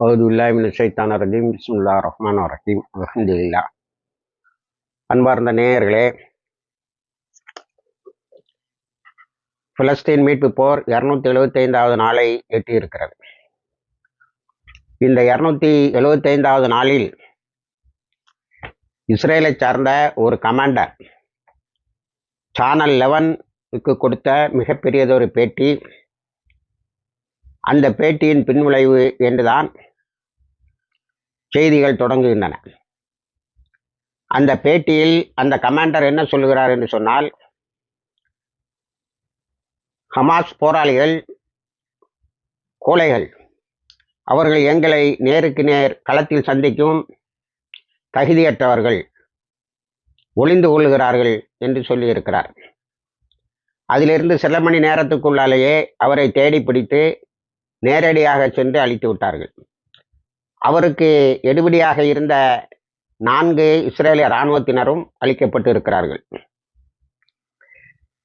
அவுது இல்லாமின் சைத்தான ரஜீம் பிஸ்முல்லா ரஹ்மான் ரஹீம் அலமதுல்லா அன்பார்ந்த நேயர்களே பிலஸ்தீன் மீட்பு போர் இரநூத்தி எழுபத்தைந்தாவது நாளை எட்டியிருக்கிறது. இந்த இரநூத்தி எழுபத்தைந்தாவது நாளில் இஸ்ரேலை சார்ந்த ஒரு கமாண்டர் சானல் லெவனுக்கு கொடுத்த மிகப்பெரியதொரு பேட்டி. அந்த பேட்டியின் பின்விளைவு என்றுதான் செய்திகள் தொடங்குகின்றன. அந்த பேட்டியில் அந்த கமாண்டர் என்ன சொல்லுகிறார் என்று சொன்னால் ஹமாஸ் போராளிகள் கோழைகள் அவர்கள் எங்களை நேருக்கு நேர் களத்தில் சந்திக்கும் தகுதியற்றவர்கள் ஒளிந்து கொள்கிறார்கள் என்று சொல்லியிருக்கிறார். அதிலிருந்து சில மணி நேரத்துக்குள்ளாலேயே அவரை தேடி பிடித்து நேரடியாக சென்று அழித்து விட்டார்கள். அவருக்கு எடுபடியாக இருந்த நான்கு இஸ்ரேலிய இராணுவத்தினரும் அளிக்கப்பட்டு இருக்கிறார்கள்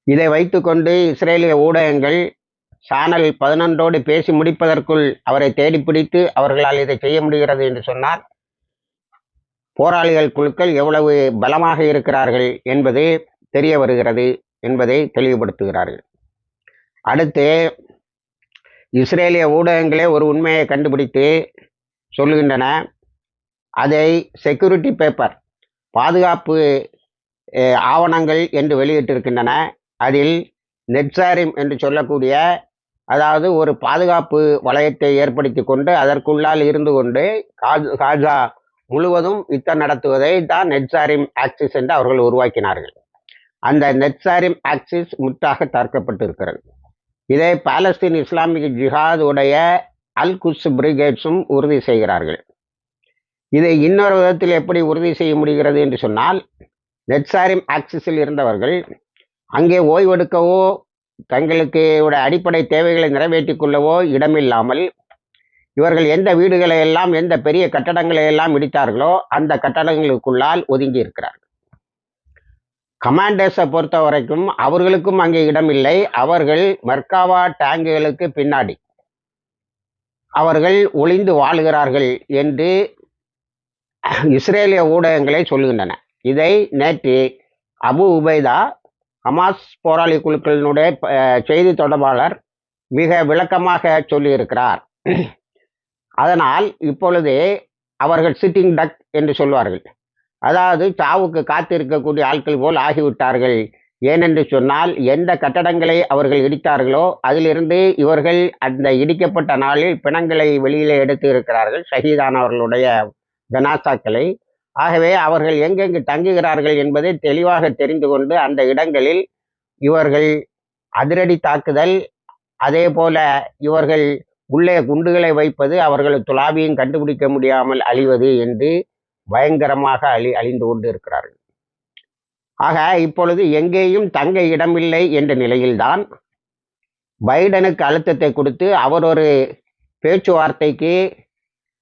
இதை வைத்துக்கொண்டு இஸ்ரேலிய ஊடகங்கள் சானல் பதினொன்றோடு பேசி முடிப்பதற்குள் அவரை தேடி பிடித்து அவர்களால் இதை செய்ய முடிகிறது என்று சொன்னார். போராளிகள் குழுக்கள் எவ்வளவு பலமாக இருக்கிறார்கள் என்பது தெரிய வருகிறது என்பதை தெளிவுபடுத்துகிறார்கள். அடுத்து இஸ்ரேலிய ஊடகங்களே ஒரு உண்மையை கண்டுபிடித்து சொல்லுகின்றன. அதை செக்யூரிட்டி பேப்பர் பாதுகாப்பு ஆவணங்கள் என்று வெளியிட்டிருக்கின்றன. அதில் நெட்சாரிம் என்று சொல்லக்கூடிய அதாவது ஒரு பாதுகாப்பு வளையத்தை ஏற்படுத்தி கொண்டு அதற்குள்ளால் இருந்து கொண்டு காஜா முழுவதும் யுத்தம் நடத்துவதை தான் நெட்சாரிம் ஆக்சிஸ் என்று அவர்கள் உருவாக்கினார்கள். அந்த நெட்சாரிம் ஆக்சிஸ் முற்றாக தர்க்கப்பட்டிருக்கிறது இதே இதை பாலஸ்தீன் இஸ்லாமிக் ஜிஹாதுடைய அல் குஸ் பிரிகேட்ஸும் உறுதி செய்கிறார்கள். இதை இன்னொரு விதத்தில் எப்படி உறுதி செய்ய முடிகிறது என்று சொன்னால் நெட்சாரிம் ஆக்சிஸில் இருந்தவர்கள் அங்கே ஓய்வெடுக்கவோ தங்களுக்கு அடிப்படை தேவைகளை நிறைவேற்றிக் கொள்ளவோ இடமில்லாமல் இவர்கள் எந்த வீடுகளை எல்லாம் எந்த பெரிய கட்டடங்களை எல்லாம் இடித்தார்களோ அந்த கட்டடங்களுக்குள்ளால் ஒதுங்கி இருக்கிறார்கள். கமாண்டர்ஸை பொறுத்த வரைக்கும் அவர்களுக்கும் அங்கே இடமில்லை. அவர்கள் மர்காவா டேங்குகளுக்கு பின்னாடி. அவர்கள் ஒளிந்து வாழுகிறார்கள் என்று இஸ்ரேலிய ஊடகங்களே சொல்லுகின்றன. இதை நேற்று அபு உபைதா ஹமாஸ் போராளி குழுக்களினுடைய செய்தி தொடர்பாளர் மிக விளக்கமாக சொல்லியிருக்கிறார். அதனால் இப்பொழுது அவர்கள் சிட்டிங் டக் என்று சொல்வார்கள். அதாவது சாவுக்கு காத்திருக்கக்கூடிய ஆட்கள் போல் ஆகிவிட்டார்கள். ஏனென்று சொன்னால் எந்த கட்டடங்களை அவர்கள் இடித்தார்களோ அதிலிருந்து இவர்கள் அந்த இடிக்கப்பட்ட நாளில் பிணங்களை வெளியிலே எடுத்து இருக்கிறார்கள் ஷஹீதானவர்களுடைய ஜனாசாக்களை. ஆகவே அவர்கள் எங்கெங்கு தங்குகிறார்கள் என்பதை தெளிவாக தெரிந்து கொண்டு அந்த இடங்களில் இவர்கள் அதிரடி தாக்குதல் அதே போல இவர்கள் உள்ளே குண்டுகளை வைப்பது அவர்கள் துலாவியும் கண்டுபிடிக்க முடியாமல் அழிவது என்று பயங்கரமாக அழி அழிந்து கொண்டு இருக்கிறார்கள் ஆக இப்பொழுது எங்கேயும் தங்க இடமில்லை என்ற நிலையில்தான் பைடனுக்கு அழுத்தத்தை கொடுத்து அவர் ஒரு பேச்சுவார்த்தைக்கு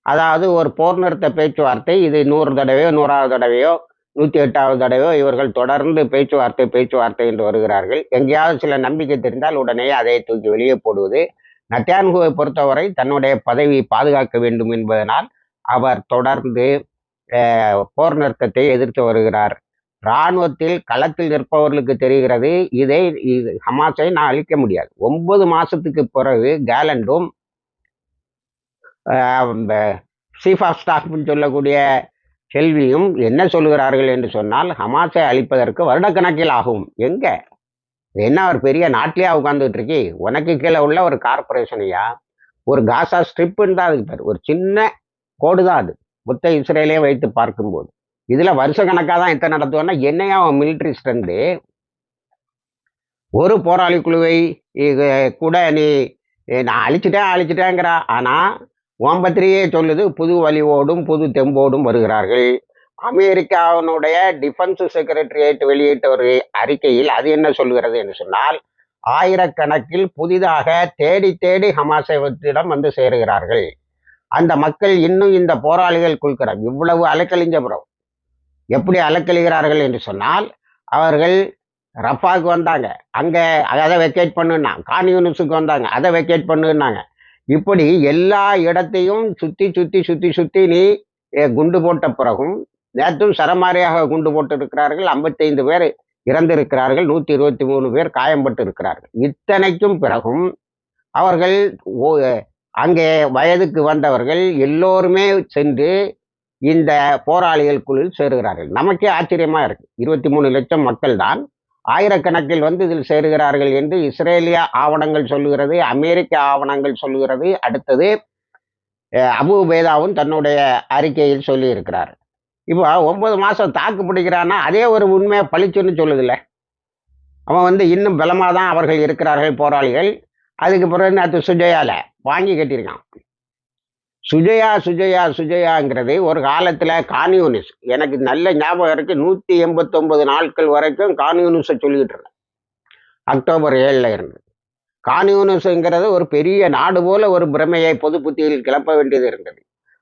அதாவது ஒரு போர் நிறுத்த பேச்சுவார்த்தை இது நூறு தடவையோ நூறாவது தடவையோ நூற்றி எட்டாவது தடவையோ இவர்கள் தொடர்ந்து பேச்சுவார்த்தை பேச்சுவார்த்தை என்று வருகிறார்கள். எங்கேயாவது சில நம்பிக்கை தெரிந்தால் உடனே அதை தூக்கி வெளியே போடுவது. நட்டியான்குவை பொறுத்தவரை தன்னுடைய பதவியை பாதுகாக்க வேண்டும் என்பதனால் அவர் தொடர்ந்து போர் நிறுத்தத்தை எதிர்த்து வருகிறார். இராணுவத்தில் களத்தில் நிற்பவர்களுக்கு தெரிகிறது. இதை ஹமாஸை நான் அழிக்க முடியாது. ஒன்பது மாசத்துக்கு பிறகு கேலண்டும் சீஃப் ஆஃப் ஸ்டாஃப்னு சொல்லக்கூடிய செல்வியும் என்ன சொல்லுகிறார்கள் என்று சொன்னால் ஹமாஸை அழிப்பதற்கு வருடக்கணக்கில் ஆகும். எங்க? என்ன ஒரு பெரிய நாட்டிலேயே உட்காந்துட்டு இருக்கி உனக்கு கீழே உள்ள ஒரு கார்பரேஷனையா ஒரு காசா ஸ்ட்ரிப்புன்னு தான் அதுக்கு பேர். ஒரு சின்ன கோடு தான் அது. மொத்த இஸ்ரேலே வைத்து பார்க்கும்போது. இதில் வருஷ கணக்காக தான் எத்தனை நடத்துவோம்னா என்னையா அவன் மிலிட்ரி ஸ்ட்ரென்த்து ஒரு போராளி குழுவை கூட நீ நான் அழிச்சிட்டேன் அழிச்சிட்டேங்கிறா. ஆனால் ஓம்பத்திரியே சொல்லுது புது வலிவோடும் புது தெம்போடும் வருகிறார்கள். அமெரிக்காவினுடைய டிஃபென்ஸ் செக்ரட்டரியேட் வெளியிட்ட ஒரு அறிக்கையில் அது என்ன சொல்கிறது என்று சொன்னால் ஆயிரக்கணக்கில் புதிதாக தேடி தேடி ஹமாசைவத்திடம் வந்து சேருகிறார்கள். அந்த மக்கள் இன்னும் இந்த போராளிகள் குழுக்கிறார் இவ்வளவு அலைக்கழிஞ்சபுரம் எப்படி அலக்கழுகிறார்கள் என்று சொன்னால் அவர்கள் ரஃபாவுக்கு வந்தாங்க. அங்கே அதை வெக்கேட் பண்ணுன்னா கான்யூனிஸுக்கு வந்தாங்க. அதை வெக்கேட் பண்ணுன்னாங்க. இப்படி எல்லா இடத்தையும் சுற்றி சுற்றி சுற்றி சுற்றி நீ குண்டு போட்ட பிறகும் நேற்றும் சரமாரியாக குண்டு போட்டு இருக்கிறார்கள் ஐம்பத்தைந்து பேர் இறந்திருக்கிறார்கள். நூற்றி இருபத்தி மூணு பேர் காயம்பட்டு இருக்கிறார்கள் இத்தனைக்கும் பிறகும் அவர்கள் ஓ- அங்கே வயதுக்கு வந்தவர்கள் எல்லோருமே சென்று இந்த போராளிகள் குழுவில் சேருகிறார்கள். நமக்கே ஆச்சரியமா இருக்கு. இருபத்தி மூணு லட்சம் மக்கள் தான் ஆயிரக்கணக்கில் வந்து இதில் சேருகிறார்கள் என்று இஸ்ரேலிய ஆவணங்கள் சொல்லுகிறது அமெரிக்க ஆவணங்கள் சொல்லுகிறது. அடுத்தது அஹ், அபு உபேதாவும் தன்னுடைய அறிக்கையில் சொல்லி இருக்கிறார் இப்போ ஒன்பது மாசம் தாக்கு பிடிக்கிறான்னா அதே ஒரு உண்மையை பளிச்சுன்னு சொல்லுதில்ல. அவன் வந்து இன்னும் பலமாக தான் அவர்கள் இருக்கிறார்கள் போராளிகள். அதுக்கு பிறகு நேற்று சுஜயால வாங்கி கட்டியிருக்கான். சுஜயா சுஜயா சுஜயாங்கிறது ஒரு காலத்தில் கானியூனிஸ் எனக்கு நல்ல ஞாபகம் இருக்கு. நூற்றி எண்பத்தொன்பது நாட்கள் வரைக்கும் கான்யூனிஸை சொல்லிக்கிட்டு இருந்தேன். அக்டோபர் ஏழில் இருந்து. கான்யூனிஸுங்கிறது ஒரு பெரிய நாடு போல ஒரு பிரமையை பொது புத்தியில் கிளப்ப வேண்டியது இருந்தது.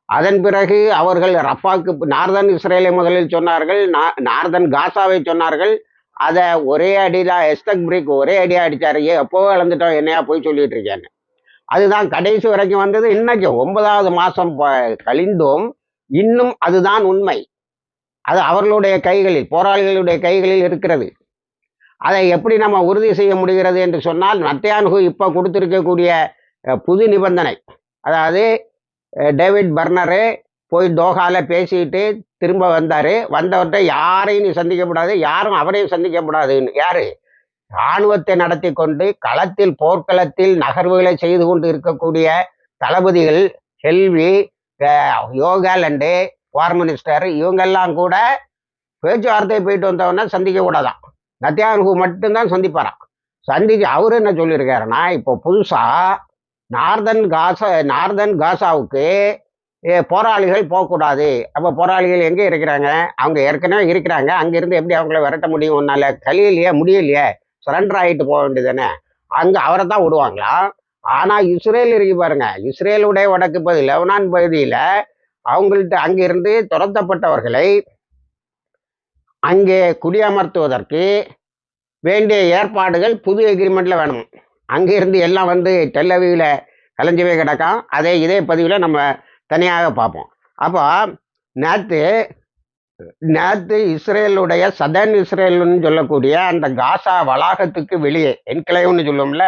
அதன் பிறகு அவர்கள் ரஃபாக்கு நார்தன் இஸ்ரேலை முதலில் சொன்னார்கள். நார்தன் காசாவை சொன்னார்கள். அதை ஒரே அடியில் எஸ்தக் பிரேக் ஒரே அடியாக அடித்தார் ஏ எப்போவோ இழந்துட்டோம் என்னையா போய் சொல்லிட்டு இருக்கேன்னு. அதுதான் கடைசி வரைக்கும் வந்தது. இன்னைக்கு ஒன்பதாவது மாசம் கழிந்தும் இன்னும் அதுதான் உண்மை. அது அவர்களுடைய கைகளில் போராளிகளுடைய கைகளில் இருக்கிறது. அதை எப்படி நம்ம உறுதி செய்ய முடிகிறது என்று சொன்னால் நத்தியான்கு இப்போ கொடுத்திருக்கக்கூடிய புது நிபந்தனை. அதாவது டேவிட் பர்னரு போய் தோஹால பேசிட்டு திரும்ப வந்தார். வந்தவர்கிட்ட யாரையும் நீ சந்திக்கப்படாது யாரும் அவரையும் சந்திக்கப்படாதுன்னு யாரு? இராணுவத்தை நடத்தி கொண்டு களத்தில் போர்க்களத்தில் நகர்வுகளை செய்து கொண்டு இருக்கக்கூடிய தளபதிகள் ஹெல்வி யோகாலண்டு வார் மினிஸ்டர் இவங்கெல்லாம் கூட பேச்சுவார்த்தை போயிட்டு வந்தவொடனே சந்திக்க கூடாதான். நத்தியானுகு மட்டும்தான் சந்திப்பாராம். சந்திச்சு அவர் என்ன சொல்லியிருக்காருன்னா இப்போ புதுசா நார்தன் காசா நார்தன் காசாவுக்கு போராளிகள் போகக்கூடாது. அப்போ போராளிகள் எங்கே இருக்கிறாங்க? அவங்க ஏற்கனவே இருக்கிறாங்க. அங்கேருந்து எப்படி அவங்கள விரட்ட முடியும்? உன்னால் கழியலையே முடியலையே? சரண்டர் ஆகிட்டு போக வேண்டியதானே அங்கே அவரை தான் விடுவாங்களா? ஆனால் இஸ்ரேல் இருக்கு பாருங்க. இஸ்ரேலுடைய வடக்கு பகுதி லெவனான் பகுதியில் அவங்கள்ட்ட அங்கிருந்து துரத்தப்பட்டவர்களை அங்கே குடியமர்த்துவதற்கு வேண்டிய ஏற்பாடுகள் புது எக்ரிமெண்ட்டில் வேணும். அங்கிருந்து எல்லாம் வந்து டெல்லவியில் கலைஞ்சவே கிடக்கும் அதே இதே பதிவில் நம்ம தனியாக பார்ப்போம். அப்போ நேற்று நேற்று இஸ்ரேலுடைய சதர்ன் இஸ்ரேல்னு சொல்லக்கூடிய அந்த காசா வளாகத்துக்கு வெளியே என்கிளைவ்னு சொல்லுவோம்ல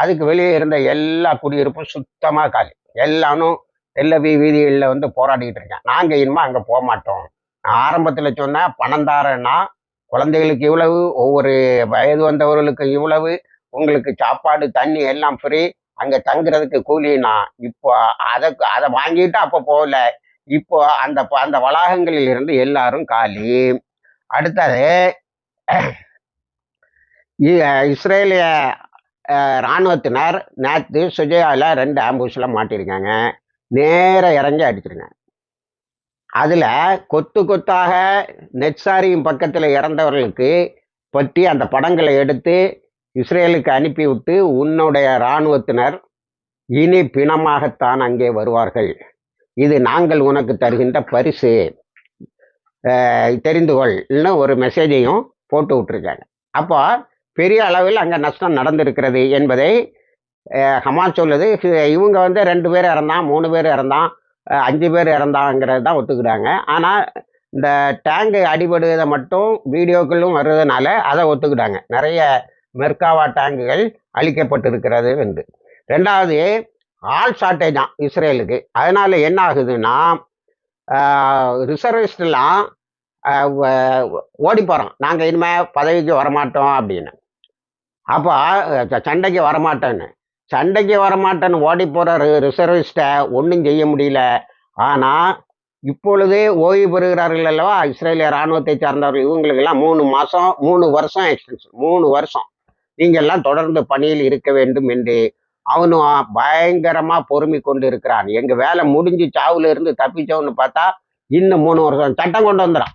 அதுக்கு வெளியே இருந்த எல்லா குடியிருப்பும் சுத்தமாக காலி. எல்லாரும் டெல்லவி வீதிகளில் வந்து போராடிக்கிட்டு இருக்கேன் நாங்கள் இனிமேல் அங்கே போக மாட்டோம். நான் ஆரம்பத்தில் சொன்னேன் பணம் தாரேன்னா குழந்தைகளுக்கு இவ்வளவு ஒவ்வொரு வயது வந்தவர்களுக்கு இவ்வளவு உங்களுக்கு சாப்பாடு தண்ணி எல்லாம் ஃப்ரீ அங்கே தங்குறதுக்கு கூலினா இப்போ அதை அதை வாங்கிட்டு அப்போ போகல. இப்போ அந்த ப- அந்த வளாகங்களில் இருந்து எல்லாரும் காலி. அடுத்தது இ- இஸ்ரேலிய இராணுவத்தினர் நேற்று சுஜயாவில் ரெண்டு ஆம்புஷில் மாட்டியிருக்காங்க. நேர இறங்கி அடிச்சிருங்க அதில் கொத்து கொத்தாக நெட்சாரியும் பக்கத்தில் இறந்தவர்களுக்கு பற்றி அந்த படங்களை எடுத்து இஸ்ரேலுக்கு அனுப்பிவிட்டு உன்னுடைய இராணுவத்தினர் இனி பிணமாகத்தான் அங்கே வருவார்கள். இது நாங்கள் உனக்கு தருகின்ற பரிசு. தெரிந்து கொள்னு ஒரு மெசேஜையும் போட்டு விட்டுருக்காங்க. அப்போ பெரிய அளவில் அங்கே நஷ்டம் நடந்திருக்கிறது என்பதை அஹ், ஹமாஸ் சொல்லுது. இவங்க வந்து ரெண்டு பேர் இறந்தான் மூணு பேர் இறந்தான் அஞ்சு பேர் இறந்தாங்கிறது தான் ஒத்துக்கிறாங்க. ஆனால் இந்த டேங்கு அடிபடுவதை மட்டும் வீடியோக்களும் வர்றதுனால அதை ஒத்துக்கிட்டாங்க நிறைய மெர்காவா டேங்குகள் அழிக்கப்பட்டிருக்கிறது என்று. ரெண்டாவது ஆள் ஷார்ட்டேஜ் தான் இஸ்ரேலுக்கு. அதனால என்ன ஆகுதுன்னா ரிசர்விஸ்ட்லாம் ஓடி போகிறோம் நாங்கள் இனிமேல் பதவிக்கு வரமாட்டோம் அப்படின்னு. அப்போ சண்டைக்கு வரமாட்டேன்னு. சண்டைக்கு வரமாட்டேன்னு ஓடி போகிற ரிசர்விஸ்ட்டை ஒன்றும் செய்ய முடியல. ஆனால் இப்பொழுதே ஓய்வு பெறுகிறார்கள் அல்லவா? இஸ்ரேலிய இராணுவத்தை சார்ந்தவர்கள். இவங்களுக்கெல்லாம் மூணு மாதம் மூணு வருஷம் எக்ஸ்டென்ஷன் மூணு வருஷம். நீங்கள் எல்லாம் தொடர்ந்து பணியில் இருக்க வேண்டும் என்று அவனும் பயங்கரமா பொறுமை கொண்டு இருக்கிறான் எங்க வேலை முடிஞ்சு சாவுல இருந்து தப்பிச்சோன்னு பார்த்தா இன்னும் மூணு வருஷம் சட்டம் கொண்டு வந்துடான்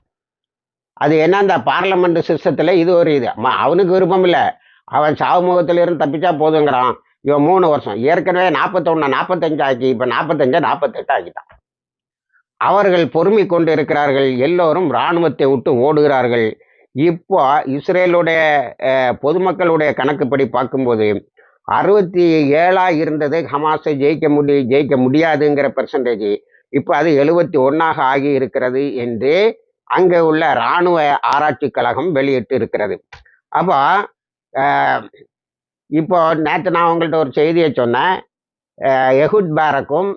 அது என்ன அந்த பார்லமெண்ட் சிஸ்டத்துல இது ஒரு இது. அம்மா, அவனுக்கு விருப்பம் இல்லை. அவன் சாவு முகத்துல இருந்து தப்பிச்சா போதுங்கிறான். இவன் மூணு வருஷம். ஏற்கனவே நாற்பத்தொன்னு நாற்பத்தஞ்சு ஆக்கி இப்ப நாற்பத்தஞ்சு நாற்பத்தெட்டு ஆக்கிட்டான். அவர்கள் பொறுமை கொண்டு இருக்கிறார்கள் எல்லோரும் இராணுவத்தை விட்டு ஓடுகிறார்கள். இப்போ இஸ்ரேலுடைய பொதுமக்களுடைய கணக்குப்படி பார்க்கும்போது அறுபத்தி ஏழாக இருந்தது. ஹமாஸை ஜெயிக்க முடி ஜெயிக்க முடியாதுங்கிற பெர்சன்டேஜ் இப்போ அது எழுபத்தி ஒன்றாக ஆகி இருக்கிறது என்று அங்கே உள்ள இராணுவ ஆராய்ச்சி கழகம் வெளியிட்டு இருக்கிறது. அப்போ இப்போ நேற்று நான் உங்கள்கிட்ட ஒரு செய்தியை சொன்னேன். எஹுத் பாரக்கும்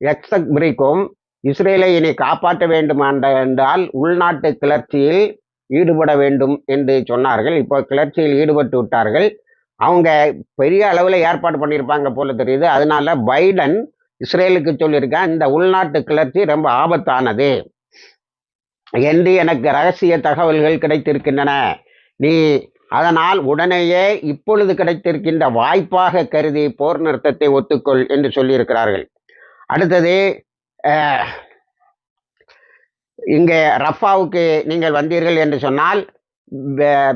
எக்ஸக் பிரிக்கும் இஸ்ரேலை இனி காப்பாற்ற வேண்டும் என்றால் உள்நாட்டு கிளர்ச்சியில் ஈடுபட வேண்டும் என்று சொன்னார்கள். இப்போ கிளர்ச்சியில் ஈடுபட்டு விட்டார்கள். அவங்க பெரிய அளவில் ஏற்பாடு பண்ணியிருப்பாங்க போல தெரியுது. அதனால பைடன் இஸ்ரேலுக்கு சொல்லியிருக்கேன் இந்த உள்நாட்டு கிளர்ச்சி ரொம்ப ஆபத்தானது. என்று எனக்கு ரகசிய தகவல்கள் கிடைத்திருக்கின்றன. நீ அதனால் உடனேயே இப்பொழுது கிடைத்திருக்கின்ற வாய்ப்பாக கருதி போர் நிறுத்தத்தை ஒத்துக்கொள் என்று சொல்லியிருக்கிறார்கள். அடுத்தது இங்கே ரஃபாவுக்கு நீங்கள் வந்தீர்கள் என்று சொன்னால்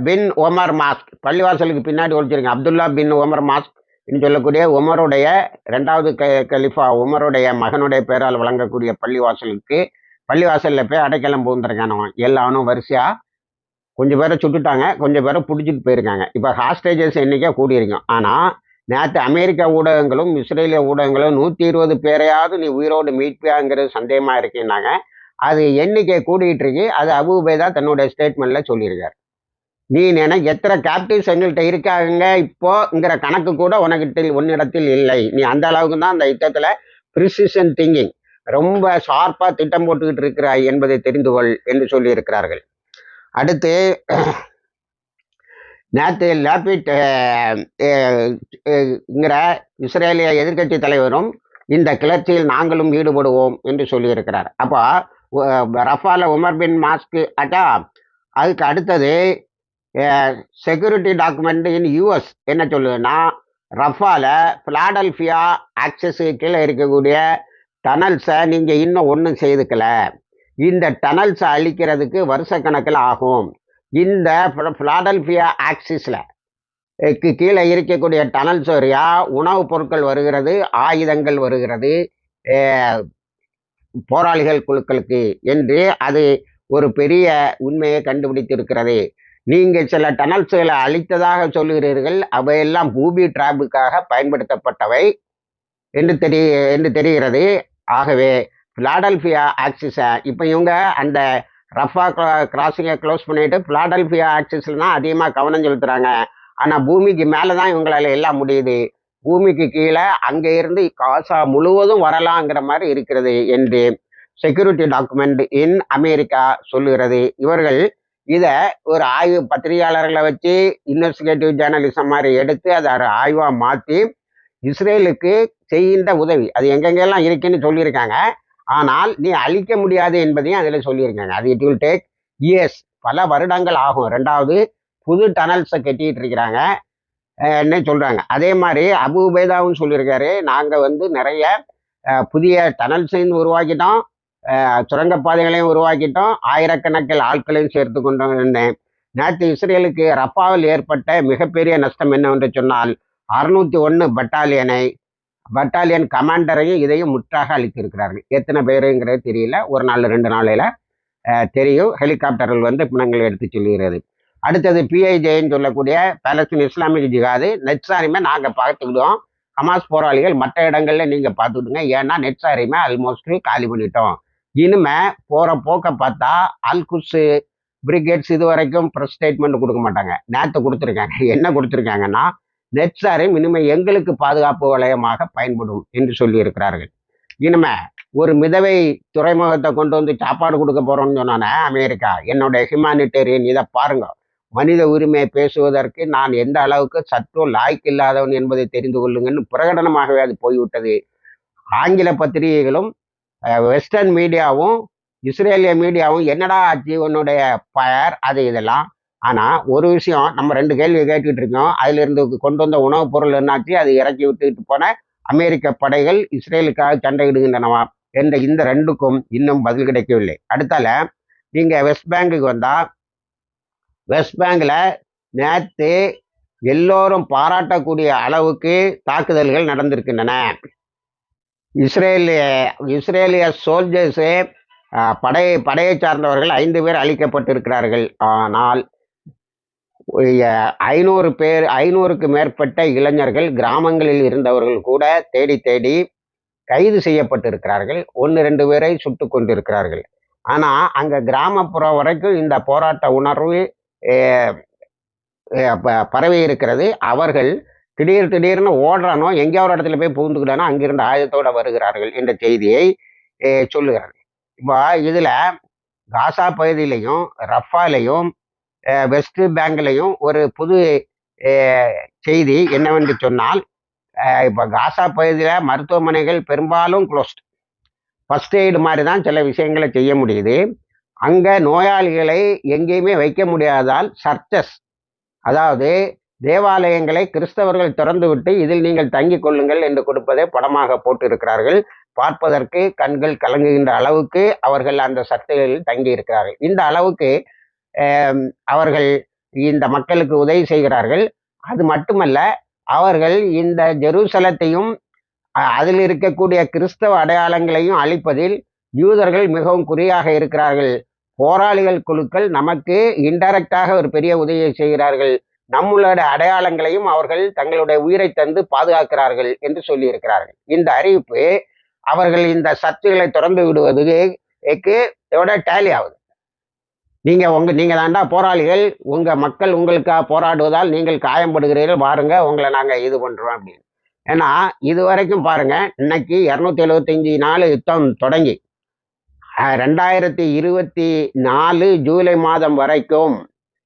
பின் ஒமர் மாஸ்க் பள்ளிவாசலுக்கு பின்னாடி ஒழிச்சிருங்க அப்துல்லா பின் ஒமர் மாஸ்க் என்று சொல்லக்கூடிய உமருடைய ரெண்டாவது க கலிஃபா உமருடைய மகனுடைய பேரால் வழங்கக்கூடிய பள்ளிவாசலுக்கு பள்ளிவாசலில் போய் அடைக்கலம் பூந்துருக்கானவன் எல்லாரும் வரிசையாக கொஞ்சம் பேரை சுட்டுட்டாங்க. கொஞ்சம் பேரை பிடிச்சிட்டு போயிருக்காங்க. இப்போ ஹாஸ்டேஜஸ் எண்ணிக்கை கூடியிருக்கும் ஆனால் நேற்று அமெரிக்க ஊடகங்களும் இஸ்ரேலிய ஊடகங்களும் நூற்றி இருபது பேரையாவது நீ உயிரோடு மீட்பியாங்கிறது சந்தேகமாக இருக்குன்னாங்க. அது எண்ணிக்கை கூடிகிட்டு இருக்கு. அது அபு தன்னுடைய ஸ்டேட்மெண்ட்டில் சொல்லியிருக்காரு. நீ எத்தனை கேப்டிவ்ஸ் எங்கள்கிட்ட இருக்காங்க இப்போங்கிற கணக்கு கூட உனக்கிட்ட உன்னிடத்தில் இல்லை. நீ அந்த அளவுக்கு தான் அந்த யுத்தத்தில் ப்ரிசிஷன் திங்கிங் ரொம்ப ஷார்ப்பாக திட்டம் போட்டுக்கிட்டு இருக்கிறாய் என்பதை தெரிந்து கொள் என்று சொல்லியிருக்கிறார்கள். அடுத்து நேற்று லேபிட்ங்கிற இஸ்ரேலிய எதிர்க்கட்சி தலைவரும் இந்த கிளர்ச்சியில் நாங்களும் ஈடுபடுவோம் என்று சொல்லியிருக்கிறார். அப்போ ரஃபால உமர் பின் மாஸ்க்கு அட்டா அதுக்கு அடுத்தது செக்யூரிட்டி டாக்குமெண்ட் இன் யூஎஸ் என்ன சொல்லுதுன்னா ரஃபால பிலாடல்ஃபியா ஆக்சஸு கீழே இருக்கக்கூடிய டனல்ஸை நீங்கள் இன்னும் ஒன்றும் செய்துக்கல. இந்த டனல்ஸை அழிக்கிறதுக்கு வருஷக்கணக்கில் ஆகும். இந்த பிலாடல்ஃபியா ஆக்சிஸில் கீழே இருக்கக்கூடிய டனல்ஸ் வழியா உணவுப் பொருட்கள் வருகிறது ஆயுதங்கள் வருகிறது போராளிகள் குழுக்களுக்கு என்று அது ஒரு பெரிய உண்மையை கண்டுபிடித்திருக்கிறது. நீங்கள் சில டனல்ஸ்களை அழித்ததாக சொல்லுகிறீர்கள் அவையெல்லாம் பூமி டிராபுக்காக பயன்படுத்தப்பட்டவை என்று தெரிய என்று தெரிகிறது. ஆகவே பிலாடல்ஃபியா ஆக்சிஸை இப்போ இவங்க அந்த ரஃபா கிராசிங்கை க்ளோஸ் பண்ணிட்டு பிலாடல்ஃபியா ஆக்சிஸில் தான் அதிகமாக கவனம் செலுத்துகிறாங்க ஆனால் பூமிக்கு மேலே தான் இவங்களால எல்லாம் முடியுது. பூமிக்கு கீழே அங்கே இருந்து காசா முழுவதும் வரலாங்கிற மாதிரி இருக்கிறது என்று செக்யூரிட்டி டாக்குமெண்ட் இன் அமெரிக்கா சொல்லுகிறது. இவர்கள் இதை ஒரு ஆய்வு பத்திரிகையாளர்களை வச்சு இன்வெஸ்டிகேட்டிவ் ஜேர்னலிசம் மாதிரி எடுத்து அதை ஒரு ஆய்வாக மாற்றி இஸ்ரேலுக்கு செய்கின்ற உதவி. அது எங்கெங்கெல்லாம் இருக்குன்னு சொல்லியிருக்காங்க. ஆனால் நீ அழிக்க முடியாது என்பதையும் அதில் சொல்லியிருக்காங்க. அது இட் வில் டேக் இயர்ஸ் பல வருடங்கள் ஆகும். ரெண்டாவது புது டனல்ஸை கட்டிட்டு இருக்கிறாங்க. என்ன சொல்கிறாங்க அதே மாதிரி அபு உபேதாவும் சொல்லியிருக்காரு. நாங்கள் வந்து நிறைய புதிய டனல்ஸையும் உருவாக்கிட்டோம். சுரங்கப்பாதைகளையும் உருவாக்கிட்டோம். ஆயிரக்கணக்கில் ஆட்களையும் சேர்த்து கொண்டோம் நேற்று இஸ்ரேலுக்கு ரஃபாவில் ஏற்பட்ட மிகப்பெரிய நஷ்டம் என்னவென்று சொன்னால் அறுநூத்தி ஒன்று பட்டாலியனை பட்டாலியன் கமாண்டரையும் இதையும் முற்றாக அளித்திருக்கிறார்கள் எத்தனை பேருங்கிறது தெரியல. ஒரு நாள் ரெண்டு நாளையில் தெரியும். ஹெலிகாப்டர்கள் வந்து பிணங்கள் எடுத்து சொல்லுகிறது அடுத்தது பிஐஜேன்னு சொல்லக்கூடிய பாலஸ்தீன் இஸ்லாமிக் ஜிகாது நெட்சாரிமே நாங்கள் பார்த்துக்கிடுவோம் ஹமாஸ் போராளிகள் மற்ற இடங்களில் நீங்கள் பார்த்துக்கிடுங்க ஏன்னா நெட்சாரிமே ஆல்மோஸ்ட் காலி பண்ணிட்டோம். இனிமே போகிற போக்கை பார்த்தா அல்குஸ் பிரிகேட்ஸ் இது வரைக்கும் ப்ரெஸ் ஸ்டேட்மெண்ட் கொடுக்க மாட்டாங்க. நேற்று கொடுத்துருக்காங்க. என்ன கொடுத்துருக்காங்கன்னா நெட்சாரிம் இனிமே எங்களுக்கு பாதுகாப்பு வளையமாக பயன்படும் என்று சொல்லியிருக்கிறார்கள். இனிமே ஒரு மிதவை துறைமுகத்தை கொண்டு வந்து சாப்பாடு கொடுக்க போறோம்னு சொன்னானே அமெரிக்கா. என்னுடைய ஹியூமானிட்டேரியன் இதை பாருங்க. மனித உரிமையை பேசுவதற்கு நான் எந்த அளவுக்கு சற்றோ லாய்க்கு இல்லாதவன் என்பதை தெரிந்து கொள்ளுங்கன்னு பிரகடனமாகவே அது போய்விட்டது. ஆங்கில பத்திரிகைகளும் வெஸ்டர்ன் மீடியாவும் இஸ்ரேலிய மீடியாவும் என்னடா ஆச்சு உன்னுடைய பயர்? அது இதெல்லாம். ஆனால் ஒரு விஷயம் நம்ம ரெண்டு கேள்வி கேட்டுக்கிட்டு இருக்கோம். அதிலிருந்து கொண்டு வந்த உணவுப் பொருள் என்னாச்சு? அது இறக்கி விட்டுக்கிட்டு போன அமெரிக்க படைகள் இஸ்ரேலுக்காக சண்டையிடுகின்றனவா என்ற இந்த ரெண்டுக்கும் இன்னும் பதில் கிடைக்கவில்லை. அடுத்தால நீங்கள் வெஸ்ட் பேங்குக்கு வந்தால் வெஸ்ட் பேங்கில் நேற்று எல்லோரும் பாராட்டக்கூடிய அளவுக்கு தாக்குதல்கள் நடந்திருக்கின்றன. இஸ்ரேலிய இஸ்ரேலிய சோல்ஜர்ஸே படை படையை சார்ந்தவர்கள் ஐந்து பேர் அழிக்கப்பட்டிருக்கிறார்கள். ஆனால் ஐநூறு பேர் ஐநூறுக்கு மேற்பட்ட இளைஞர்கள் கிராமங்களில் இருந்தவர்கள் கூட தேடி தேடி கைது செய்யப்பட்டிருக்கிறார்கள். ஒன்று ரெண்டு பேரை சுட்டு கொண்டிருக்கிறார்கள். ஆனால் அங்கே கிராமப்புறம் வரைக்கும் இந்த போராட்ட உணர்வு ப- பரவி இருக்கிறது. அவர்கள் திடீர் திடீர்னு ஓடுறானோ எங்கேயோ ஒரு இடத்துல போய் புகுந்துக்கிட்டானோ அங்கிருந்து ஆயுதத்தோடு வருகிறார்கள் என்ற செய்தியை சொல்லுகிறார்கள் இப்போ இதில் காசா பகுதியிலையும் ரஃபாலையும் வெஸ்ட் பேங்க்லையும் ஒரு புது செய்தி என்னவென்று சொன்னால் இப்போ காசா பகுதியில் மருத்துவமனைகள் பெரும்பாலும் க்ளோஸ்ட் ஃபஸ்ட் எய்டு மாதிரி தான் சில விஷயங்களை செய்ய முடியுது. அங்கே நோயாளிகளை எங்கேயுமே வைக்க முடியாதால் சர்ச்சஸ் அதாவது தேவாலயங்களை கிறிஸ்தவர்கள் திறந்துவிட்டு இதில் நீங்கள் தங்கிக் கொள்ளுங்கள் என்று கொடுப்பதை படமாக போட்டிருக்கிறார்கள். பார்ப்பதற்கு கண்கள் கலங்குகின்ற அளவுக்கு அவர்கள் அந்த சர்ச்சைகளில் தங்கி இருக்கிறார்கள் இந்த அளவுக்கு அவர்கள் இந்த மக்களுக்கு உதவி செய்கிறார்கள். அது மட்டுமல்ல அவர்கள் இந்த ஜெருசலத்தையும் அதில் இருக்கக்கூடிய கிறிஸ்தவ அடையாளங்களையும் அழிப்பதில் யூதர்கள் மிகவும் குறியாக இருக்கிறார்கள். போராளிகள் குழுக்கள் நமக்கு இன்டைரக்டாக ஒரு பெரிய உதவியை செய்கிறார்கள். நம்மளுடைய அடையாளங்களையும் அவர்கள் தங்களுடைய உயிரை தந்து பாதுகாக்கிறார்கள் என்று சொல்லியிருக்கிறார்கள். இந்த அறிவிப்பு அவர்கள் இந்த சர்ச்சைகளை திறந்து விடுவதுக்கு இதோட டேலி ஆகுது. நீங்க உங்க நீங்க தாண்டா போராளிகள் உங்க மக்கள் உங்களுக்காக போராடுவதால் நீங்கள் காயப்படுகிறீர்கள் பாருங்க உங்களை நாங்கள் இது பண்றோம் அப்படின்னு. ஏன்னா இது வரைக்கும் பாருங்க இன்னைக்கு இரநூத்தி எழுபத்தஞ்சு நாள் யுத்தம் தொடங்கி. ரெண்டாயிரத்தி இருபத்தி நாலு ஜூலை மாதம் வரைக்கும்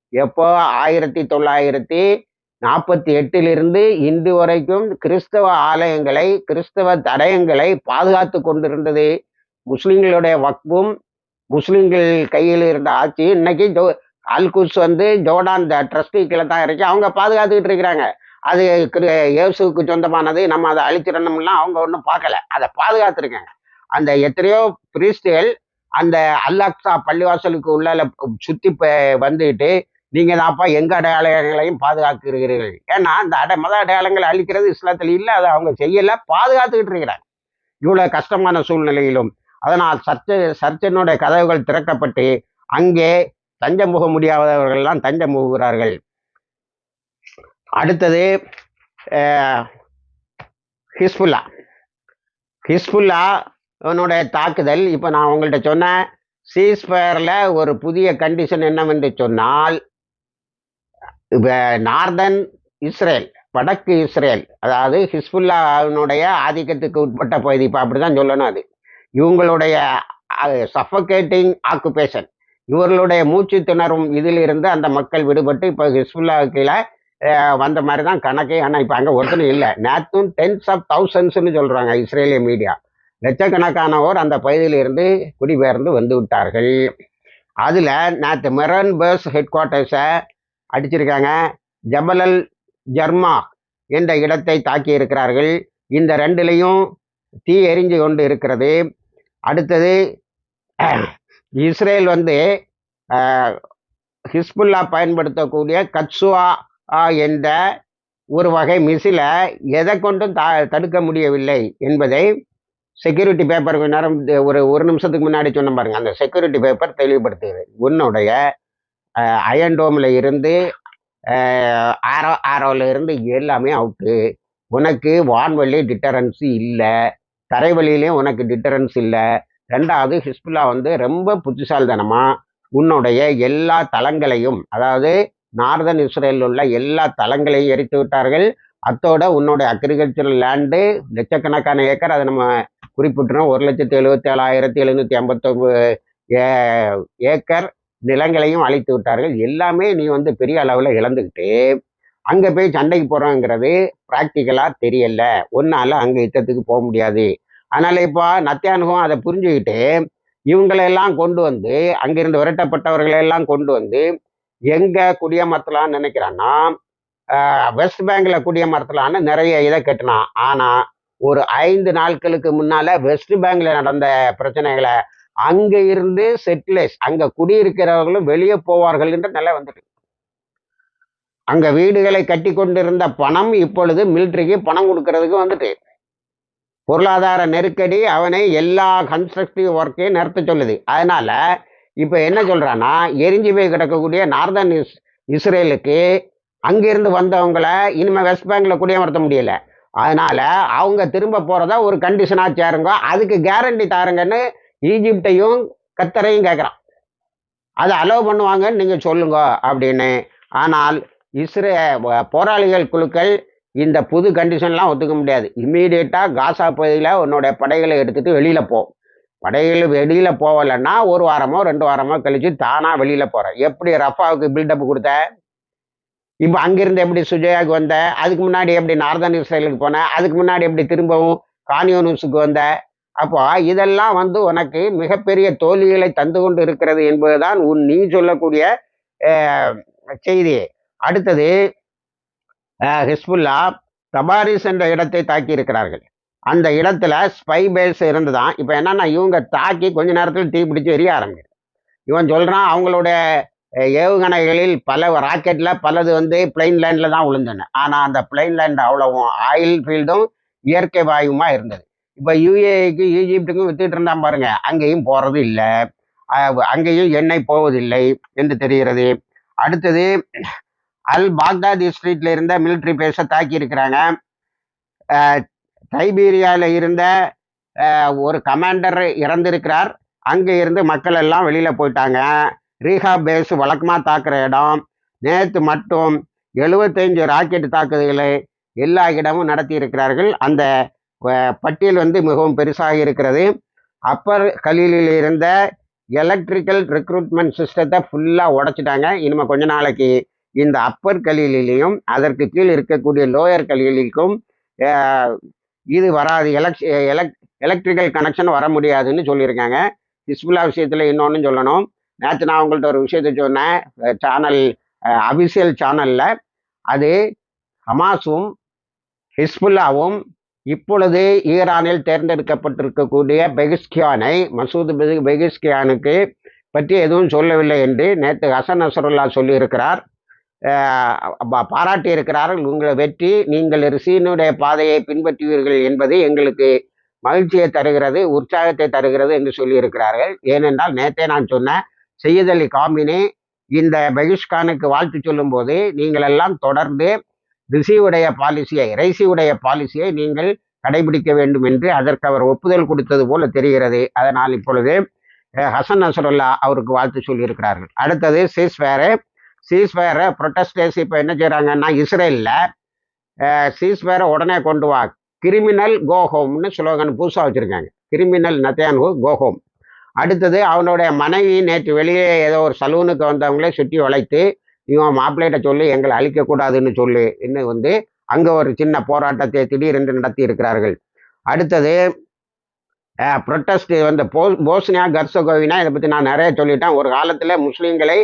எப்போ? ஆயிரத்தி தொள்ளாயிரத்தி நாற்பத்தி எட்டிலிருந்து இன்று வரைக்கும் கிறிஸ்தவ ஆலயங்களை கிறிஸ்தவ தடயங்களை பாதுகாத்து கொண்டிருந்தது. முஸ்லிம்களுடைய வக்பும் முஸ்லிம்கள் கையில் இருந்த ஆட்சி இன்னைக்கு ஜோ அல்குஸ் வந்து ஜோர்டான் ட்ரஸ்டி கீழே தான் இருக்கு அவங்க பாதுகாத்துக்கிட்டு இருக்கிறாங்க. அது கிரு- இயேசுவுக்கு சொந்தமானது நம்ம அதை அழிச்சிடணும்லாம் அவங்க ஒன்றும் பார்க்கல. அதை பாதுகாத்துருக்காங்க. அந்த எத்தனையோ பிரிஸ்டுகள் அந்த அல்லாக்ஸா பள்ளிவாசலுக்கு உள்ளால சுற்றி வந்துட்டு நீங்க தான்ப்பா எங்க அடையாளங்களையும் பாதுகாக்கிறீர்கள். ஏன்னா அந்த அடை மத அடையாளங்களை அழிக்கிறது இஸ்லாத்தில் இல்லை அதை அவங்க செய்யலை பாதுகாத்துக்கிட்டு இருக்கிறாங்க. இவ்வளோ கஷ்டமான சூழ்நிலையிலும் அதனால் சர்ச்சை சர்ச்சனுடைய கதவுகள் திறக்கப்பட்டு அங்கே தஞ்சம் புக முடியாதவர்கள்லாம் தஞ்சம் புகுகிறார்கள் அடுத்தது ஹிஸ்புல்லா. ஹிஸ்புல்லா அவனுடைய தாக்குதல் இப்போ நான் உங்கள்கிட்ட சொன்னேன் சீஸ்பயரில் ஒரு புதிய கண்டிஷன் என்னவென்று சொன்னால் நார்தன் இஸ்ரேல் வடக்கு இஸ்ரேல் அதாவது ஹிஸ்புல்லாவினுடைய ஆதிக்கத்துக்கு உட்பட்ட பகுதி. இப்போ அப்படி தான் சொல்லணும் அது. இவங்களுடைய சஃபகேட்டிங் ஆக்குபேஷன் இவர்களுடைய மூச்சு திணறும் இதிலிருந்து அந்த மக்கள் விடுபட்டு இப்போ ஹிஸ்புல்லா கீழே வந்த மாதிரி தான் கணக்கே. ஆனால் இப்போ அங்கே ஒருத்தனும் இல்லை. நேற்றும் டென்ஸ் ஆஃப் தௌசண்ட்ஸ்னு சொல்கிறாங்க இஸ்ரேலிய மீடியா லட்சக்கணக்கானோர் அந்த பகுதியிலிருந்து குடிபெயர்ந்து வந்து விட்டார்கள். அதில் நேற்று மெரன் பேர்ஸ் ஹெட் குவார்ட்டர்ஸை அடிச்சிருக்காங்க. ஜபலல் ஜர்மா என்ற இடத்தை தாக்கி இருக்கிறார்கள். இந்த ரெண்டுலேயும் தீ எரிஞ்சு கொண்டு இருக்கிறது. அடுத்தது இஸ்ரேல் வந்து ஹிஸ்புல்லா பயன்படுத்தக்கூடிய கட்சுவா என்ற ஒரு வகை மிசிலை எதை கொண்டும் தா தடுக்க முடியவில்லை என்பதை செக்யூரிட்டி பேப்பர் நேரம் ஒரு ஒரு நிமிஷத்துக்கு முன்னாடி சொன்ன பாருங்க. அந்த செக்யூரிட்டி பேப்பர் தெளிவுபடுத்துகிறது உன்னுடைய அயன்டோமில் இருந்து ஆரோ ஆரோவில் இருந்து எல்லாமே அவுட்டு உனக்கு வான்வழி டிட்டரன்ஸ் இல்லை. தரைவழியிலையும் உனக்கு டிட்டரன்ஸ் இல்லை. ரெண்டாவது ஹிஸ்புல்லா வந்து ரொம்ப புத்திசாலித்தனமாக உன்னுடைய எல்லா தளங்களையும் அதாவது நார்தன் இஸ்ரேலில் உள்ள எல்லா தளங்களையும் எரித்து விட்டார்கள். அத்தோட உன்னோட அக்ரிகல்ச்சரல் லேண்டு லட்சக்கணக்கான ஏக்கர் அதை நம்ம குறிப்பிட்டுறோம் ஒரு லட்சத்தி எழுபத்தி ஏழாயிரத்தி எழுநூற்றி ஐம்பத்தொம்பது ஏக்கர். நிலங்களையும் அழித்து விட்டார்கள். எல்லாமே நீ வந்து பெரிய அளவில் இழந்துக்கிட்டு அங்கே போய் சண்டைக்கு போகிறோங்கிறது ப்ராக்டிக்கலாக தெரியல. ஒன்றால் அங்கே யுத்தத்துக்கு போக முடியாது. அதனால் இப்போ நத்தியானுகம் அதை புரிஞ்சுக்கிட்டு இவங்களெல்லாம் கொண்டு வந்து அங்கிருந்து விரட்டப்பட்டவர்களை எல்லாம் கொண்டு வந்து எங்கே குடியமர்த்தலாம்னு நினைக்கிறான்னா வெஸ்ட் பேங்கில் குடியமர்த்தலான்னு நிறைய இதை கட்டினான். ஆனால் ஒரு ஐந்து நாட்களுக்கு முன்னால் வெஸ்ட் பேங்க்ல நடந்த பிரச்சனைகளை அங்க இருந்து செட்டிலேஸ் அங்க குடியிருக்கிறவர்களும் வெளியே போவார்கள் என்ற நிலை வந்துட்டு அங்க வீடுகளை கட்டி கொண்டிருந்த பணம் இப்பொழுது மிலிட்டரிக்கு பணம் கொடுக்கறதுக்கு வந்துட்டு பொருளாதார நெருக்கடி அவனை எல்லா கன்ஸ்ட்ரக்டிவ் ஒர்க்கையும் நிறுத்த சொல்லுது. அதனால இப்போ என்ன சொல்றான்னா எரிஞ்சு போய் கிடக்கக்கூடிய நார்தன் இஸ் இஸ்ரேலுக்கு அங்கிருந்து வந்தவங்களை இனிமே வெஸ்ட் பேங்க்ல குடியமர்த்த முடியல. அதனால அவங்க திரும்ப போறதா ஒரு கண்டிஷனா சேருங்க அதுக்கு கேரண்டி தாருங்கன்னு ஈஜிப்டையும் கத்தரையும் கேட்குறான் அதை அலோவ் பண்ணுவாங்கன்னு நீங்கள் சொல்லுங்க அப்படின்னு. ஆனால் இஸ்ரே போராளிகள் குழுக்கள் இந்த புது கண்டிஷன்லாம் ஒத்துக்க முடியாது. இம்மீடியட்டாக காசா பகுதியில் உன்னோட படைகளை எடுத்துகிட்டு வெளியில் போ. படைகள் வெளியில் போகலைன்னா ஒரு வாரமோ ரெண்டு வாரமோ கழித்து தானாக வெளியில் போகிறேன் எப்படி ரஃபாவுக்கு பில்டப் கொடுத்த? இப்போ அங்கேருந்து எப்படி சுஜயாவுக்கு வந்த? அதுக்கு முன்னாடி எப்படி நார்தன் இஸ்ரேலுக்கு போனேன் அதுக்கு முன்னாடி எப்படி திரும்பவும் கானியோனூஸுக்கு வந்த? அப்போ இதெல்லாம் வந்து உனக்கு மிகப்பெரிய தோல்விகளை தந்து கொண்டு இருக்கிறது என்பதுதான் உன் நீ சொல்லக்கூடிய செய்தி. அடுத்தது ஹிஸ்புல்லா தபாரிஸ் என்ற இடத்தை தாக்கி இருக்கிறார்கள் அந்த இடத்துல ஸ்பை பேஸ் இருந்துதான். இப்போ என்னன்னா இவங்க தாக்கி கொஞ்ச நேரத்தில் தீ பிடிச்சி எரிய ஆரம்பிக்கும் இவன் சொல்றான் அவங்களோட ஏவுகணைகளில் பல ராக்கெட்ல பலது வந்து பிளைன் லேண்ட்ல தான் விழுந்தன ஆனா அந்த பிளைன் லேண்ட் அவ்வளவும் ஆயில் ஃபீல்டும் இயற்கை வாயுமா இருந்தது. இப்போ யூஏக்கு ஈஜிப்டுக்கும் வித்துட்டு இருந்தான் பாருங்க. அங்கேயும் போறது இல்லை. அங்கேயும் எண்ணெய் போவதில்லை என்று தெரிகிறது. அடுத்தது அல் பாக்தாதி ஸ்ட்ரீட்ல இருந்த மிலிட்ரி பேஸை தாக்கி இருக்கிறாங்க. தைபீரியாவில் இருந்த ஒரு கமாண்டர் இறந்திருக்கிறார். அங்கே இருந்து மக்கள் எல்லாம் வெளியில் போயிட்டாங்க. ரீஹா பேஸ் வழக்கமாக தாக்குற இடம். நேற்று மட்டும் எழுபத்தைந்து ராக்கெட் தாக்குதல்களை எல்லா இடமும் நடத்தி இருக்கிறார்கள் அந்த பட்டியல் வந்து மிகவும் பெருசாக இருக்கிறது. அப்பர் கலீலில் இருந்த எலக்ட்ரிக்கல் ரெக்ரூட்மெண்ட் சிஸ்டத்தை ஃபுல்லாக உடச்சிட்டாங்க. இனிமேல் கொஞ்ச நாளைக்கு இந்த அப்பர் கலீலிலையும் அதற்கு கீழ் இருக்கக்கூடிய லோயர் கலீலிக்கும் இது வராது. எலக்ஷ எலக் எலக்ட்ரிக்கல் கனெக்ஷன் வர முடியாதுன்னு சொல்லியிருக்காங்க. ஹிஸ்புல்லா விஷயத்தில் இன்னொன்று சொல்லணும். நேற்று நான் உங்கள்கிட்ட ஒரு விஷயத்தை சொன்னேன். சேனல் அபிஷியல் சேனலில் அது ஹமாஸும் ஹிஸ்புல்லாவும் இப்பொழுது ஈரானில் தேர்ந்தெடுக்கப்பட்டிருக்கக்கூடிய பெகிஸ்கியானை மசூத் பெகிஸ்கியானுக்கு பற்றி எதுவும் சொல்லவில்லை என்று நேற்று ஹசன் நசருல்லா சொல்லியிருக்கிறார். பாராட்டி இருக்கிறார்கள் பாராட்டியிருக்கிறார்கள். உங்களை வெற்றி நீங்கள் ரிசீனுடைய பாதையை பின்பற்றுவீர்கள் என்பது எங்களுக்கு மகிழ்ச்சியை தருகிறது உற்சாகத்தை தருகிறது என்று சொல்லியிருக்கிறார்கள். ஏனென்றால் நேற்றே நான் சொன்னேன் செய்யதலி காமினி இந்த பெகிஷ்கானுக்கு வாழ்த்து சொல்லும்போது நீங்கள் எல்லாம் தொடர்ந்து ரிஷியுடைய பாலிசியை ரைசியுடைய பாலிசியை நீங்கள் கடைபிடிக்க வேண்டும் என்று அதற்கு அவர் ஒப்புதல் கொடுத்தது போல தெரிகிறது. அதனால் இப்பொழுது ஹசன் நசருல்லா அவருக்கு வாழ்த்து சொல்லியிருக்கிறார்கள். அடுத்தது சீஸ்வேரு. சீஸ்வேரை ப்ரொட்டஸ்டர்ஸ் இப்போ என்ன செய்கிறாங்கன்னா இஸ்ரேலில் சீஸ்வேரை உடனே கொண்டு வா. கிரிமினல் கோஹோம்னு ஸ்லோகன் புதுசாக வச்சுருக்காங்க. கிரிமினல் நத்தியான்ஹோ கோஹோம் அடுத்தது அவனுடைய மனைவி நேற்று வெளியே ஏதோ ஒரு சலூனுக்கு வந்தவங்களே சுற்றி வளைத்து இவன் மாப்பிள்ளைகிட்ட சொல்லி எங்களை அழிக்கக்கூடாதுன்னு சொல்லி. இன்னும் வந்து அங்கே ஒரு சின்ன போராட்டத்தை திடீரென்று நடத்தி இருக்கிறார்கள். அடுத்தது ப்ரொட்டஸ்ட் வந்து போ போஸ்னியா கர்சகோவினா இதை பற்றி நான் நிறைய சொல்லிட்டேன். ஒரு காலத்தில் முஸ்லீம்களை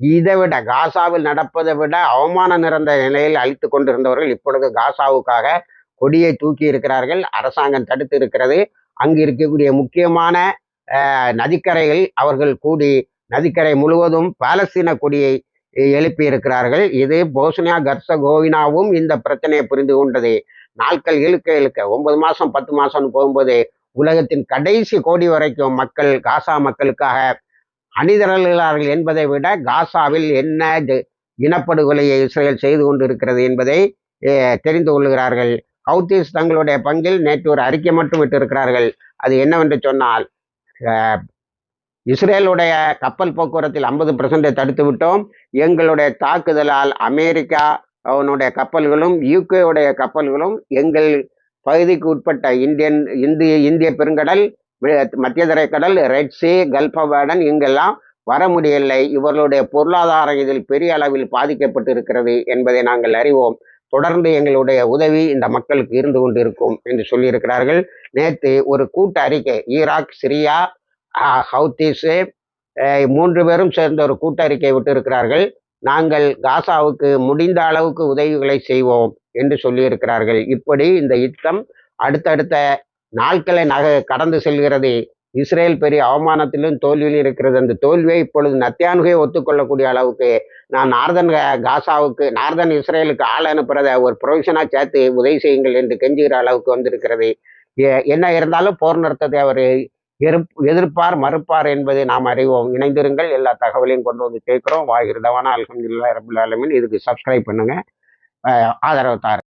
இதை விட காசாவில் நடப்பதை விட அவமானம் நிறந்த நிலையில் அழித்து கொண்டிருந்தவர்கள் இப்பொழுது காசாவுக்காக கொடியை தூக்கி இருக்கிறார்கள். அரசாங்கம் தடுத்து இருக்கிறது. அங்கு இருக்கக்கூடிய முக்கியமான நதிக்கரையில் அவர்கள் கூடி நதிக்கரை முழுவதும் பாலஸ்தீன கொடியை எழுப்பி இருக்கிறார்கள் இது போஸ்னியா கர்சகோவினாவும் இந்த பிரச்சனையை புரிந்து கொண்டது. நாட்கள் இழுக்க இழுக்க ஒன்பது மாசம் பத்து மாசம்னு போகும்போது உலகத்தின் கடைசி கோடி வரைக்கும் மக்கள் காசா மக்களுக்காக அணிதிரளுகிறார்கள் என்பதை விட காசாவில் என்ன இனப்படுகொலையை இஸ்ரேல் செய்து கொண்டிருக்கிறது என்பதை தெரிந்து கொள்கிறார்கள். ஹவுத்தீஸ் தங்களுடைய பங்கில் நேற்று ஒரு அறிக்கை மட்டும் விட்டிருக்கிறார்கள் அது என்னவென்று சொன்னால் இஸ்ரேலுடைய கப்பல் போக்குவரத்தில் ஐம்பது பர்சன்டை தடுத்து விட்டோம். எங்களுடைய தாக்குதலால் அமெரிக்கா அவனுடைய கப்பல்களும் யூகேவுடைய கப்பல்களும் எங்கள் பகுதிக்கு உட்பட்ட இந்தியன் இந்திய இந்திய பெருங்கடல் மத்திய தரைக்கடல் ரெட் சி கல்பவேடன் இங்கெல்லாம் வர முடியவில்லை. இவர்களுடைய பொருளாதாரம் இதில் பெரிய அளவில் பாதிக்கப்பட்டு இருக்கிறது என்பதை நாங்கள் அறிவோம். தொடர்ந்து எங்களுடைய உதவி இந்த மக்களுக்கு இருந்து கொண்டிருக்கும் என்று சொல்லியிருக்கிறார்கள். நேற்று ஒரு கூட்ட அறிக்கை ஈராக் சிரியா ஹவுத்தீஸு மூன்று பேரும் சேர்ந்த ஒரு கூட்டறிக்கை விட்டிருக்கிறார்கள். நாங்கள் காசாவுக்கு முடிந்த அளவுக்கு உதவிகளை செய்வோம் என்று சொல்லியிருக்கிறார்கள். இப்படி இந்த யுத்தம் அடுத்தடுத்த நாட்களை நக கடந்து செல்கிறது. இஸ்ரேல் பெரிய அவமானத்திலும் தோல்வியிலும் இருக்கிறது. அந்த தோல்வியை இப்பொழுது நத்தியானுகை ஒத்துக்கொள்ளக்கூடிய அளவுக்கு நான் நார்தன் காசாவுக்கு நார்தன் இஸ்ரேலுக்கு ஆள் அனுப்புறத ஒரு ப்ரொவிஷனாக சேர்த்து உதவி செய்யுங்கள் என்று கெஞ்சுகிற அளவுக்கு வந்திருக்கிறது. என்ன இருந்தாலும் போர் நிறுத்தத்தை அவர் எதிர்ப்பார் மறுப்பார் என்பதை நாம் அறிவோம். இணைந்திருங்கள். எல்லா தகவலையும் கொண்டு வந்து சேர்க்கிறோம் வாகிருதவான அல்ஹம்துலில்லாஹி ரபில் ஆலமீன். இதுக்கு சப்ஸ்கிரைப் பண்ணுங்கள் ஆதரவு தாரு